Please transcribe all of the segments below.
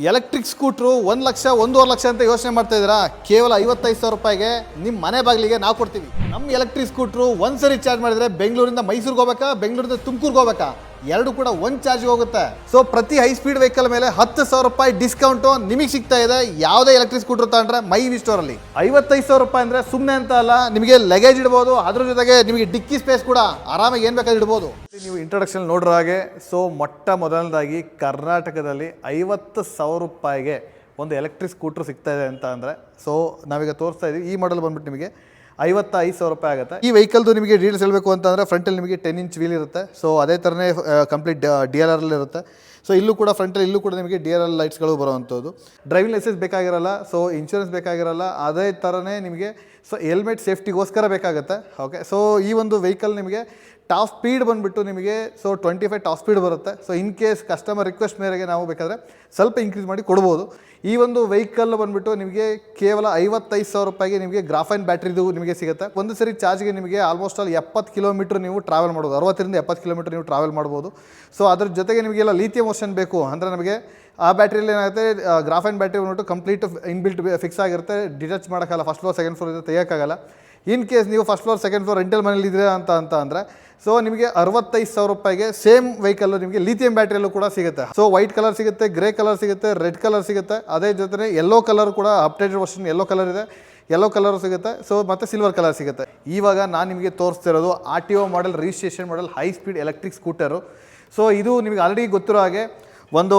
Electric scooter ಒಂದು ಲಕ್ಷ, ಒಂದೂವರೆ ಲಕ್ಷ ಅಂತ ಯೋಚನೆ ಮಾಡ್ತಾ ಇದ್ದೀರಾ? ಕೇವಲ ಐವತ್ತೈದು ಸಾವಿರ ರೂಪಾಯಿಗೆ ನಿಮ್ಮ ಮನೆ ಬಾಗಿಲಿಗೆ ನಾವು ಕೊಡ್ತೀವಿ. ನಮ್ಮ ಎಲೆಕ್ಟ್ರಿಕ್ ಸ್ಕೂಟ್ರು ಒಂದು ಸರಿ ಚಾರ್ಜ್ ಮಾಡಿದರೆ ಬೆಂಗಳೂರಿಂದ ಮೈಸೂರಿಗೆ ಹೋಗ್ಬೇಕಾ, ಬೆಂಗಳೂರಿಂದ ತುಮಕೂರಿಗೆ ಹೋಗ್ಬೇಕಾ? ಎರಡು ಕೂಡ ಒಂದು ಚಾರ್ಜ್ ಹೋಗುತ್ತೆ. ಸೊ ಪ್ರತಿ ಹೈ ಸ್ಪೀಡ್ ವೆಹಿಕಲ್ ಮೇಲೆ ಹತ್ತು ಸಾವಿರ ರೂಪಾಯಿ ಡಿಸ್ಕೌಂಟು ನಿಮಗೆ ಸಿಗ್ತಾ ಇದೆ. ಯಾವುದೇ ಎಲೆಕ್ಟ್ರಿಕ್ ಸ್ಕೂಟರ್ ತಗೊಂಡ್ರೆ ಮೈ ವಿ ಸ್ಟೋರಲ್ಲಿ ಐವತ್ತೈದು ಸಾವಿರ ರೂಪಾಯಿ ಅಂದರೆ ಸುಮ್ಮನೆ ಅಂತ ಅಲ್ಲ, ನಿಮಗೆ ಲಗೇಜ್ ಇಡ್ಬೋದು. ಅದ್ರ ಜೊತೆಗೆ ನಿಮಗೆ ಡಿಕ್ಕಿ ಸ್ಪೇಸ್ ಕೂಡ ಆರಾಮಾಗಿ ಏನ್ ಬೇಕಾದ್ರೂ ಇಡ್ಬೋದು. ನೀವು ಇಂಟ್ರೊಡಕ್ಷನ್ ನೋಡ್ರ ಹಾಗೆ ಸೊ ಮೊಟ್ಟ ಮೊದಲನೇದಾಗಿ ಕರ್ನಾಟಕದಲ್ಲಿ ಐವತ್ತು ಸಾವಿರ ರೂಪಾಯಿಗೆ ಒಂದು ಎಲೆಕ್ಟ್ರಿಕ್ ಸ್ಕೂಟರ್ ಸಿಗ್ತಾ ಇದೆ ಅಂತ ಅಂದರೆ ಸೊ ನಾವೀಗ ತೋರಿಸ್ತಾ ಇದೀವಿ. ಈ ಮಾಡಲ್ ಬಂದ್ಬಿಟ್ಟು ನಿಮಗೆ ಐವತ್ತೈದು ಸಾವಿರ ರೂಪಾಯಿ ಆಗುತ್ತೆ. ಈ ವೆಹಿಕಲ್ದು ನಿಮಗೆ ಡೀಟೇಲ್ಸ್ ಹೇಳಬೇಕು ಅಂತಂದರೆ ಫ್ರಂಟಲ್ಲಿ ನಿಮಗೆ ಟೆನ್ ಇಂಚ್ ವೀಲ್ ಇರುತ್ತೆ. ಸೊ ಅದೇ ಥರನೇ ಕಂಪ್ಲೀಟ್ ಡಿ ಆರ್ ಅಲ್ಲಿ ಇರುತ್ತೆ. ಸೊ ಇಲ್ಲೂ ಕೂಡ ಫ್ರಂಟಲ್ಲಿ ಇಲ್ಲೂ ಕೂಡ ನಿಮಗೆ ಡಿ ಆರ್ ಎಲ್ ಲೈಟ್ಸ್ಗಳು ಬರುವಂಥದ್ದು. ಡ್ರೈವಿಂಗ್ ಲೈಸೆನ್ಸ್ ಬೇಕಾಗಿರಲ್ಲ ಸೊ ಇನ್ಶೂರೆನ್ಸ್ ಬೇಕಾಗಿರಲ್ಲ, ಅದೇ ಥರನೇ ನಿಮಗೆ ಸೊ ಹೆಲ್ಮೆಟ್ ಸೇಫ್ಟಿಗೋಸ್ಕರ ಬೇಕಾಗುತ್ತೆ. ಓಕೆ ಸೊ ಈ ಒಂದು ವೆಹಿಕಲ್ ನಿಮಗೆ ಟಾಪ್ ಸ್ಪೀಡ್ ಬಂದುಬಿಟ್ಟು ನಿಮಗೆ so twenty five top speed ಬರುತ್ತೆ. So in case customer request ಮೇರೆಗೆ ನಾವು ಬೇಕಾದರೆ ಸ್ವಲ್ಪ ಇನ್ಕ್ರೀಸ್ ಮಾಡಿ ಕೊಡ್ಬೋದು. ಈ ಒಂದು ವೆಹಿಕಲ್ ಬಂದುಬಿಟ್ಟು ನಿಮಗೆ ಕೇವಲ ಐವತ್ತೈದು ಸಾವಿರ ರೂಪಾಯಿಗೆ ನಿಮಗೆ ಗ್ರಾಫೈನ್ ಬ್ಯಾಟ್ರಿದು ನಿಮಗೆ ಸಿಗುತ್ತೆ. ಒಂದು ಸರಿ ಚಾರ್ಜ್ಗೆ ನಿಮಗೆ ಆಲ್ಮೋಸ್ಟ್ ಆಲ್ ಎಪ್ಪತ್ತು ಕಿಲೋಮೀಟ್ರ್ ನೀವು ಟ್ರಾವೆಲ್ ಮಾಡ್ಬೋದು. ಅರವತ್ತರಿಂದ ಎಪ್ಪತ್ತು ಕಿಲೋಮೀಟ್ರ್ ನೀವು ಟ್ರಾವೆಲ್ ಮಾಡ್ಬೋದು. ಸೊ ಅದ್ರ ಜೊತೆಗೆ ನಿಮಗೆಲ್ಲ ಲೀಥಿಯಂ ಮೋಷನ್ ಬೇಕು. ಅಂದರೆ ನಮಗೆ ಆ ಬ್ಯಾಟ್ರಿಯಲ್ಲಿ ಏನಾಗುತ್ತೆ ಗ್ರಾಫೈನ್ ಬ್ಯಾಟ್ರಿ ಬಂದ್ಬಿಟ್ಟು ಕಂಪ್ಲೀಟ್ ಇನ್ಬಿಲ್ಟ್ ಫಿಕ್ಸ್ ಆಗಿರುತ್ತೆ. ಡಿಟಚ್ ಮಾಡೋಕ್ಕಲ್ಲ ಫಸ್ಟ್ ಫ್ಲೋರ್ ಸೆಕೆಂಡ್ ಫ್ಲೋರ್ ತೆಗಿಯೋಕ್ಕಾಗಲ್ಲ. ಇನ್ ಕೇಸ್ ನೀವು first floor second floor rental ಮನೇಲಿ ಇದ್ದೀರಾ ಅಂತ ಅಂತ ಅಂದರೆ ಸೊ ನಿಮಗೆ ಅರವತ್ತೈದು ಸಾವಿರ ರೂಪಾಯಿಗೆ ಸೇಮ್ ವೆಹಿಕಲ್ ನಿಮಗೆ ಲಿಥಿಯಂ ಬ್ಯಾಟ್ರಿಯಲ್ಲೂ ಕೂಡ ಸಿಗುತ್ತೆ. ಸೊ ವೈಟ್ ಕಲರ್ ಸಿಗುತ್ತೆ ಗ್ರೇ ಕಲರ್ ಸಿಗುತ್ತೆ ರೆಡ್ ಕಲರ್ ಸಿಗುತ್ತೆ. ಅದೇ ಜೊತೆ ಯೆಲ್ಲೋ ಕಲರ್ ಕೂಡ ಅಪ್ಡೇಟೆಡ್ ವರ್ಷನ್ ಯೆಲ್ಲೋ ಕಲರ್ ಇದೆ. ಯೆಲ್ಲೋ ಕಲರ್ ಸಿಗುತ್ತೆ ಸೊ ಮತ್ತು ಸಿಲ್ವರ್ ಕಲರ್ ಸಿಗುತ್ತೆ. ಇವಾಗ ನಾನು ನಿಮಗೆ ತೋರಿಸ್ತಿರೋದು R T O model registration model high speed electric scooter so ಇದು ನಿಮಗೆ ಆಲ್ರೆಡಿ ಗೊತ್ತಿರೋ ಹಾಗೆ ಒಂದು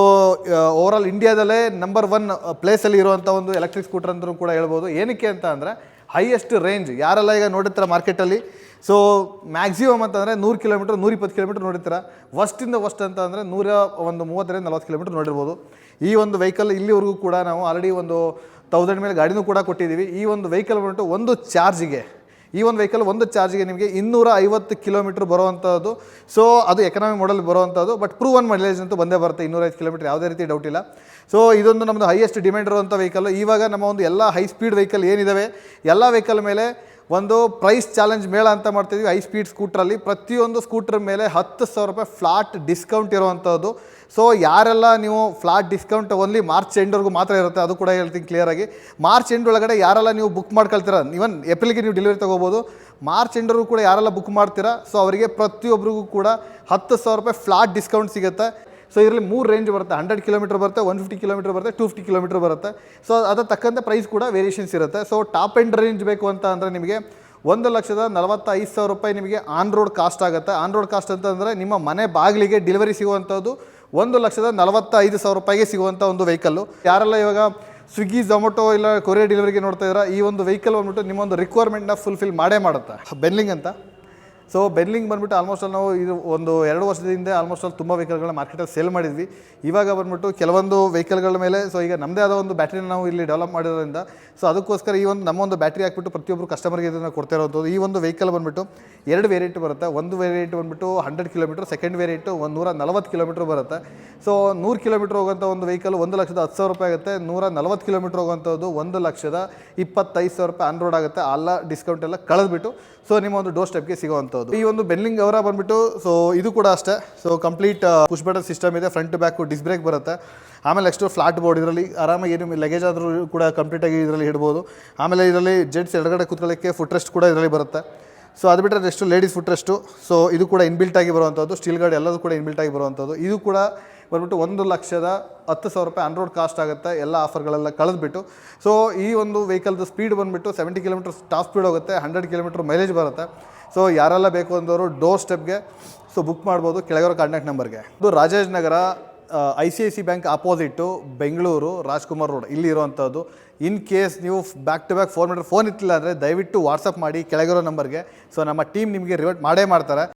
ಓವರಾಲ್ ಇಂಡಿಯಾದಲ್ಲೇ ನಂಬರ್ ಒನ್ ಪ್ಲೇಸಲ್ಲಿ ಇರುವಂಥ ಒಂದು ಎಲೆಕ್ಟ್ರಿಕ್ ಸ್ಕೂಟರ್ ಅಂತಲೂ ಕೂಡ ಹೇಳ್ಬೋದು. ಏನಕ್ಕೆ ಅಂತ ಅಂದರೆ ಹೈಯೆಸ್ಟ್ ರೇಂಜ್ ಯಾರೆಲ್ಲ ಈಗ ನೋಡಿರ್ತಾರೆ ಮಾರ್ಕೆಟಲ್ಲಿ ಸೊ ಮ್ಯಾಕ್ಸಿಮಮ್ ಅಂತಂದರೆ ನೂರು ಕಿಲೋಮೀಟ್ರ್ ನೂರಿಪ್ಪತ್ತು ಕಿಲೋಮೀಟ್ರ್ ನೋಡಿರ್ತಾರೆ. ವಸ್ಟಿಂದ ವಸ್ಟ್ ಅಂತ ಅಂದರೆ ನೂರ ಒಂದು ಮೂವತ್ತರಿಂದ ನಲ್ವತ್ತು ಕಿಲೋಮೀಟ್ರ್ ನೋಡಿರ್ಬೋದು. ಈ ಒಂದು ವೆಹಿಕಲ್ ಇಲ್ಲಿವರೆಗೂ ಕೂಡ ನಾವು ಆಲ್ರೆಡಿ ಒಂದು ತೌಸಂಡ್ ಮೇಲೆ ಗಾಡಿನೂ ಕೂಡ ಕೊಟ್ಟಿದ್ದೀವಿ. ಈ ಒಂದು ವೆಹಿಕಲ್ ಬಂದ್ಬಿಟ್ಟು ಒಂದು ಚಾರ್ಜಿಗೆ ಈ ಒಂದು ವೆಹಿಕಲ್ ಒಂದು ಚಾರ್ಜ್ಗೆ ನಿಮಗೆ ಇನ್ನೂರ ಐವತ್ತು ಕಿಲೋಮೀಟ್ರ್ ಬರುವಂಥದ್ದು ಸೊ ಅದು ಎಕನಾಮಿ ಮಾಡಲ್ ಬರುವಂಥದ್ದು ಬಟ್ ಪ್ರೂವ್ ಒನ್ ಮೈಲೇಜ್ ಅಂತೂ ಬಂದೇ ಬರುತ್ತೆ. ಇನ್ನೂರೈದು ಕಿಲೋಮೀಟರ್ ಯಾವುದೇ ರೀತಿ ಡೌಟ್ ಇಲ್ಲ. ಸೊ ಇದೊಂದು ನಮ್ಮದು ಹೈಯೆಸ್ಟ್ ಡಿಮ್ಯಾಂಡ್ ಇರುವಂಥ ವೆಹಿಕಲ್ ಇವಾಗ ನಮ್ಮ ಒಂದು ಎಲ್ಲ ಹೈ ಸ್ಪೀಡ್ ವೆಹಿಕಲ್ ಏನಿದ್ದಾವೆ ಎಲ್ಲ ವೆಹಿಕಲ್ ಮೇಲೆ ಒಂದು ಪ್ರೈಸ್ ಚಾಲೆಂಜ್ ಮೇಳ ಅಂತ ಮಾಡ್ತಿದ್ವಿ. ಹೈ ಸ್ಪೀಡ್ ಸ್ಕೂಟ್ರಲ್ಲಿ ಪ್ರತಿಯೊಂದು ಸ್ಕೂಟ್ರ್ ಮೇಲೆ ಹತ್ತು ಸಾವಿರ ರೂಪಾಯಿ ಫ್ಲಾಟ್ ಡಿಸ್ಕೌಂಟ್ ಇರುವಂಥದ್ದು ಸೊ ಯಾರೆಲ್ಲ ನೀವು ಫ್ಲಾಟ್ ಡಿಸ್ಕೌಂಟ್ ಓನ್ಲಿ ಮಾರ್ಚ್ ಎಂಡ್ವರೆಗೂ ಮಾತ್ರ ಇರುತ್ತೆ, ಅದು ಕೂಡ ಹೇಳ್ತೀನಿ ಕ್ಲಿಯರಾಗಿ ಮಾರ್ಚ್ ಎಂಡ್ ಒಳಗಡೆ ಯಾರೆಲ್ಲ ನೀವು ಬುಕ್ ಮಾಡ್ಕೊಳ್ತೀರ ಇವನ್ ಏಪ್ರಿಲ್ಗೆ ನೀವು ಡೆಲಿವರಿ ತೊಗೋಬೋದು. ಮಾರ್ಚ್ ಎಂಡ್ವರೆಗೂ ಕೂಡ ಯಾರೆಲ್ಲ ಬುಕ್ ಮಾಡ್ತೀರಾ ಸೊ ಅವರಿಗೆ ಪ್ರತಿಯೊಬ್ಬರಿಗೂ ಕೂಡ ಹತ್ತು ಸಾವಿರ ರೂಪಾಯಿ ಫ್ಲಾಟ್ ಡಿಸ್ಕೌಂಟ್ ಸಿಗುತ್ತೆ. ಸೊ ಇದರಲ್ಲಿ ಮೂರು ರೇಂಜ್ ಬರುತ್ತೆ. ಹಂಡ್ರೆಡ್ ಕಿಲೋಮೀಟರ್ ಬರುತ್ತೆ ಒನ್ ಫಿಫ್ಟಿ ಕಿಲೋಮೀಟರ್ ಬರುತ್ತೆ ಟೂ ಫಿಫ್ಟಿ ಕಿಲೋಮೀಟರ್ ಬರುತ್ತೆ. ಸೊ ಅದರ ತಕ್ಕಂತೆ ಪ್ರೈಸ್ ಕೂಡ ವೇರಿಯೇಷನ್ಸ್ ಇರುತ್ತೆ. ಸೊ ಟಾಪ್ ಎಂಡ್ ರೇಂಜ್ ಬೇಕು ಅಂತ ಅಂದರೆ ನಿಮಗೆ ಒಂದು ಲಕ್ಷದ ನಲವತ್ತೈದು ಸಾವಿರ ರೂಪಾಯಿ ನಿಮಗೆ ಆನ್ ರೋಡ್ ಕಾಸ್ಟ್ ಆಗುತ್ತೆ. ಆನ್ ರೋಡ್ ಕಾಸ್ಟ್ ಅಂತಂದರೆ ನಿಮ್ಮ ಮನೆ ಬಾಗಿಲಿಗೆ ಡೆಲಿವರಿ ಸಿಗುವಂಥದ್ದು ಒಂದು ಲಕ್ಷದ ನಲವತ್ತೈದು ಸಾವಿರ ರೂಪಾಯಿಗೆ ಸಿಗುವಂಥ ಒಂದು ವೆಹಿಕಲ್ಲು ಯಾರೆಲ್ಲ ಇವಾಗ ಸ್ವಿಗ್ಗಿ ಝೊಮೊಟೊ ಇಲ್ಲ ಕೊರಿಯರ್ ಡೆಲಿವರಿಗೆ ನೋಡ್ತಾ ಇದ್ದೀರಾ, ಈ ಒಂದು ವೆಹಿಕಲ್ ಬಂದ್ಬಿಟ್ಟು ನಿಮ್ಮೊಂದು ರಿಕ್ವೈರ್ಮೆಂಟ್ನ ಫುಲ್ಫಿಲ್ ಮಾಡೇ ಮಾಡುತ್ತೆ. ಬೆನ್ಲಿಂಗ್ ಅಂತ? ಸೊ ಬೆನ್ಲಿಂಗ್ ಬಂದ್ಬಿಟ್ಟು ಆಲ್ಮೋಸ್ಟ್ ಅಲ್ಲಿ ನಾವು ಇದು ಒಂದು ಎರಡು ವರ್ಷದ ಹಿಂದೆ ಆಲ್ಮೋಸ್ಟ್ ಅಲ್ಲಿ ತುಂಬ ವೆಹಿಕಲ್ಗಳನ್ನ ಮಾರ್ಕೆಟಲ್ಲಿ ಸೇಲ್ ಮಾಡಿದ್ವಿ. ಇವಾಗ ಬಂದ್ಬಿಟ್ಟು ಕೆಲವೊಂದು ವೆಹಿಕಲ್ಗಳ ಮೇಲೆ ಸೊ ಈಗ ನಮ್ಮದೇ ಆದ ಒಂದು ಬ್ಯಾಟ್ರಿನ ನಾವು ಇಲ್ಲಿ ಡೆವಲಪ್ ಮಾಡಿರೋದ್ರಿಂದ ಸೊ ಅದಕ್ಕೋಸ್ಕರ ಈ ಒಂದು ನಮ್ಮ ಒಂದು ಬ್ಯಾಟ್ರಿ ಹಾಕ್ಬಿಟ್ಟು ಪ್ರತಿಯೊಬ್ಬರು ಕಸ್ಟಮರ್ಗೆ ಇದನ್ನು ಕೊಡ್ತಾ ಇರೋದು ಈ ಒಂದು ವೆಹಿಕಲ್ ಬಂದ್ಬಿಟ್ಟು ಎರಡು ವೇರಿಯಂಟ್ ಬರುತ್ತೆ. ಒಂದು ವೇರಿಯಂಟ್ ಬಂದ್ಬಿಟ್ಟು ಹಂಡ್ರೆಡ್ ಕಿಲೋಮೀಟರ್ ಸೆಕೆಂಡ್ ವೇರಿಯಂಟು ಒಂದು ನೂರ ನಲವತ್ತು ಕಿಲೋಮೀಟರ್ ಬರುತ್ತೆ. ಸೊ ನೂರು ಕಿಲೋಮೀಟರ್ ಹೋಗುವಂಥ ಒಂದು ವೆಹಿಕಲ್ ಒಂದು ಲಕ್ಷದ ಹತ್ತು ಸಾವಿರ ರೂಪಾಯಿ ಆಗುತ್ತೆ. ನೂರ ನಲವತ್ತು ಕಿಲೋಮೀಟರ್ ಹೋಗುವಂಥದ್ದು ಒಂದು ಲಕ್ಷದ ಇಪ್ಪತ್ತೈದು ಸಾವಿರ ರೂಪಾಯಿ ಆನ್ ರೋಡ್ ಆಗುತ್ತೆ. ಅಲ್ಲ ಡಿಸ್ಕೌಂಟ್ ಎಲ್ಲ ಕಳೆದ್ಬಿಟ್ಟು ಸೊ ನಿಮ್ಮ ಒಂದು ಡೋರ್ ಸ್ಟೆಪ್ಗೆ ಸಿಗುವಂಥದ್ದು. ಈ ಒಂದು ಬೆನ್ಲಿಂಗ್ ಅವರ ಬಂದ್ಬಿಟ್ಟು ಸೊ ಇದು ಕೂಡ ಅಷ್ಟೇ. So complete push button system ಇದೆ ಫ್ರಂಟ್ ಬ್ಯಾಕ್ ಡಿಸ್ ಬ್ರೇಕ್ ಬರುತ್ತೆ. ಆಮೇಲೆ ನೆಕ್ಸ್ಟ್ ಫ್ಲಾಟ್ ಬೋರ್ಡ್ ಇದರಲ್ಲಿ ಆರಾಮಾಗಿ ಏನು ಲಗೇಜ್ ಆದರೂ ಕೂಡ ಕಂಪ್ಲೀಟಾಗಿ ಇದರಲ್ಲಿ ಇಡ್ಬೋದು. ಆಮೇಲೆ ಇದರಲ್ಲಿ ಜೆಂಟ್ಸ್ ಎಡಗಡೆ ಕೂತ್ಕೊಳ್ಳೋಕ್ಕೆ ಫುಟ್ ರೆಸ್ಟ್ ಕೂಡ ಇದರಲ್ಲಿ ಬರುತ್ತೆ. ಸೊ ಅದು ಬಿಟ್ಟರೆ next ladies foot rest so ಇದು ಕೂಡ ಇನ್ಬಿಲ್ಟ್ ಆಗಿ ಬರುವಂಥದ್ದು ಸ್ಟೀಲ್ ಗಾರ್ಡ್ ಎಲ್ಲದೂ ಕೂಡ ಇನ್ಬಿಲ್ಟ್ ಆಗಿ ಬರುವಂಥದ್ದು. ಇದು ಕೂಡ ಬಂದ್ಬಿಟ್ಟು ಒಂದು ಲಕ್ಷದ ಹತ್ತು ಸಾವಿರ ರೂಪಾಯಿ ಆನ್ರೋಡ್ ಕಾಸ್ಟ್ ಆಗುತ್ತೆ, ಎಲ್ಲ ಆಫರ್ಗಳೆಲ್ಲ ಕಳೆದ್ಬಿಟ್ಟು. ಸೊ ಈ ಒಂದು ವೆಹಿಕಲ್ದು ಸ್ಪೀಡ್ ಬಂದುಬಿಟ್ಟು ಸೆವೆಂಟಿ ಕಿಲೋಮೀಟರ್ ಟಾಪ್ ಸ್ಪೀಡ್ ಹೋಗುತ್ತೆ ಹಂಡ್ರೆಡ್ ಕಿಲೋಮೀಟರ್ ಮೈಲೇಜ್ ಬರುತ್ತೆ. ಸೊ ಯಾರೆಲ್ಲ ಬೇಕು ಅಂದವರು ಡೋರ್ ಸ್ಟೆಪ್ಗೆ ಸೊ ಬುಕ್ ಮಾಡ್ಬೋದು ಕೆಳಗಿರೋ ಕಾಂಟ್ಯಾಕ್ಟ್ ನಂಬರ್ಗೆ ಇದು Rajajinagar I C I C bank opposite Bengaluru, Rajkumar road, ಇಲ್ಲಿ ಇರೋವಂಥದ್ದು ಇನ್ ಕೇಸ್ ನೀವು ಬ್ಯಾಕ್ ಟು ಬ್ಯಾಕ್ ಫೋನ್ ಮಾಡಿದ್ರೆ ಫೋನ್ ಇತ್ತಿಲ್ಲ ಅಂದರೆ ದಯವಿಟ್ಟು ವಾಟ್ಸಪ್ ಮಾಡಿ ಕೆಳಗಿರೋ ನಂಬರ್ಗೆ ಸೊ ನಮ್ಮ ಟೀಮ್ ನಿಮಗೆ ರಿವರ್ಟ್ ಮಾಡೇ ಮಾಡ್ತಾರೆ.